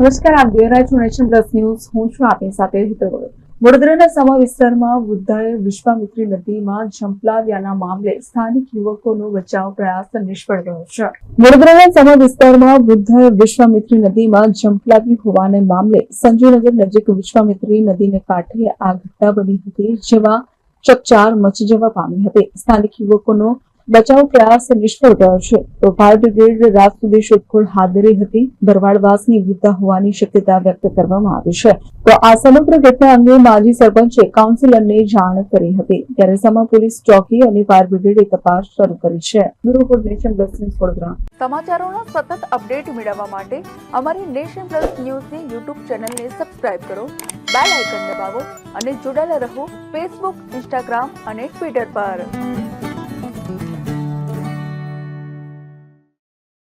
નમસ્કાર, આપ જોઈ રહ્યા છો નેશન પ્લસ ન્યૂઝ. હું છું આપની સાથે હિતલ વડોદરાના સમા વિસ્તારમાં વૃદ્ધાએ વિશ્વામિત્રી નદીમાં ઝંપલાવ્યાના મામલે સ્થાનિક યુવકોનો બચાવ પ્રયાસ નિષ્ફળ ગયો છે. વડોદરાના સમા વિસ્તારમાં વૃદ્ધાએ વિશ્વામિત્રી નદીમાં ઝંપલાવી હોવાને મામલે સંજયનગર નજીક વિશ્વામિત્રી નદીને કાંઠે આ ઘટના બની હતી, જેમાં ચકચાર મચી જવા પામી હતી. સ્થાનિક યુવકોનો બચાવ પ્રયાસ નિષ્ફળ ગયો છે. તો ફાયર બ્રિગેડ રાત સુધી શોધખોળ હાથ ધરી હતી. ભરવાડવાસની વૃદ્ધા હોવાની શક્યતા વ્યક્ત કરવામાં આવી છે. તો આ સમગ્ર ઘટના અંગે માજી સરપંચે કાઉન્સિલરને જાણ કરી હતી. ત્યારે સમા પોલીસ ચોકી અને ફાયર બ્રિગેડે તપાસ શરૂ કરી છે. Bureau for nation news Vadodara. સમાચારોનો સતત અપડેટ મેળવવા માટે અમારી નેશન પ્લસ ન્યૂઝની યુટ્યુબ ચેનલને સબસ્ક્રાઇબ કરો, બેલ આઇકન દબાવો અને જોડાયેલા રહો ફેસબુક, ઇન્સ્ટાગ્રામ અને ટ્વિટર પર.